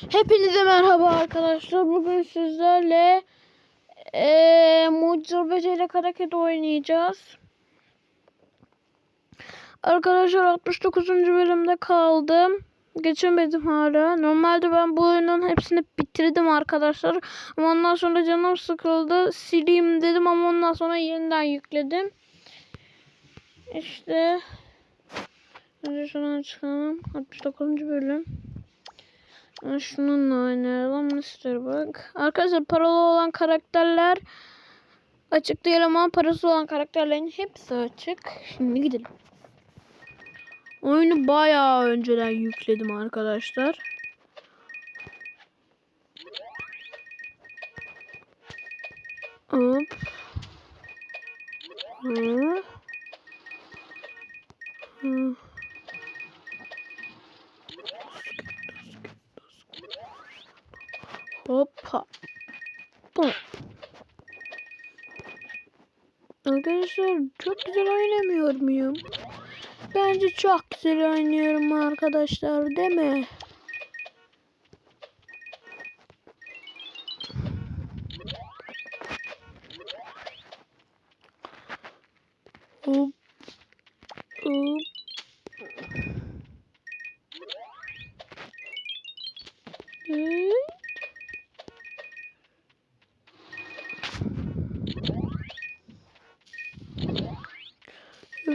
Hepinize merhaba arkadaşlar. Bugün sizlerle eee Mucize Bece ile oynayacağız. Arkadaşlar 69. bölümde kaldım. Geçemedim hala. Normalde ben bu oyunun hepsini bitirdim arkadaşlar. Ama ondan sonra canım sıkıldı. Sileyim dedim ama ondan sonra yeniden yükledim. İşte Önce şuradan çıkalım. 69. bölüm. Şununla oynayalım. Mr. bak. Arkadaşlar paralı olan karakterler açık değil ama parası olan karakterlerin hepsi açık. Şimdi gidelim. Oyunu bayağı önceden yükledim arkadaşlar. Hop. Hı. Hı. Hoppa. Bum. Arkadaşlar çok güzel oynamıyor muyum? Bence çok güzel oynuyorum arkadaşlar değil mi? Hop. Hop. Hey.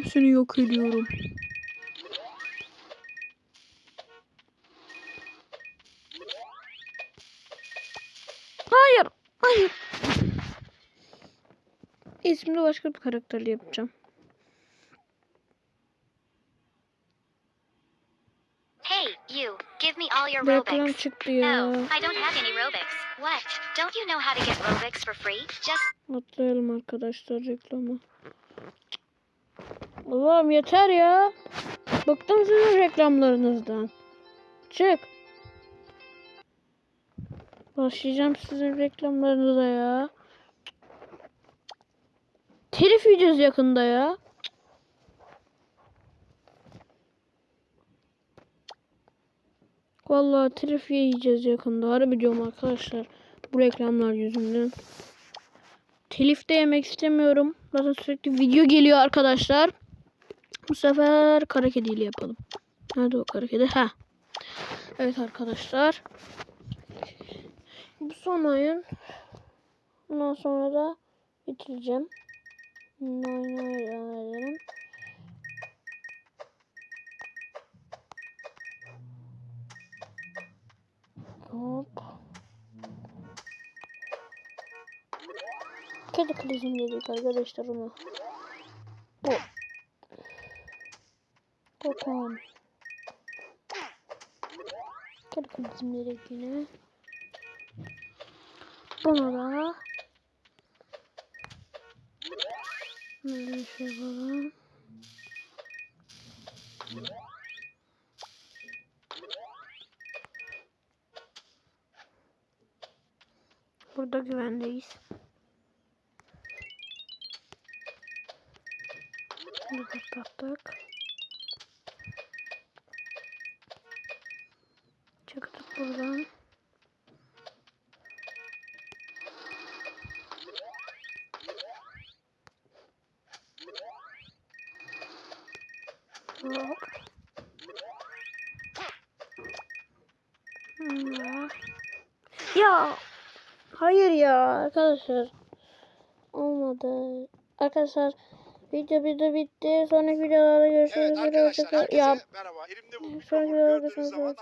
Hepsini yok ediyorum. Hayır. Hayır. İsmini başka bir karakterle yapacağım. Hey, you, give me all your Reklam Robux. çıktı ya. No, I don't have any Robux. What? Don't you know how to get Robux for free? Just Atlayalım arkadaşlar reklamı. Allah'ım yeter ya. Bıktım sizin reklamlarınızdan. Çık. Başlayacağım sizin reklamlarınıza ya. Telif yiyeceğiz yakında ya. Vallahi telif yiyeceğiz yakında. Harbi diyorum arkadaşlar. Bu reklamlar yüzünden. Telif de yemek istemiyorum. Zaten sürekli video geliyor arkadaşlar. Bu sefer kara kediyle yapalım. Nerede o kara kedi? Ha. Evet arkadaşlar. Bu son oyun. Ondan sonra da bitireceğim. Devam edelim. Hop. Kedi krizim dedik arkadaşlar ona. Bu. Bakalım. Kedi krizim dedik yine. Bunu da. Böyle şey yapalım. Burada güvendeyiz. Bunu kapattık. Buradan. Hop. Ya. Ya. Hayır ya arkadaşlar. Olmadı. Arkadaşlar video video bitti. Sonraki videolarda görüşürüz. Evet arkadaşlar herkese merhaba. Elimde bu mikrofonu gördüğünüz zaman.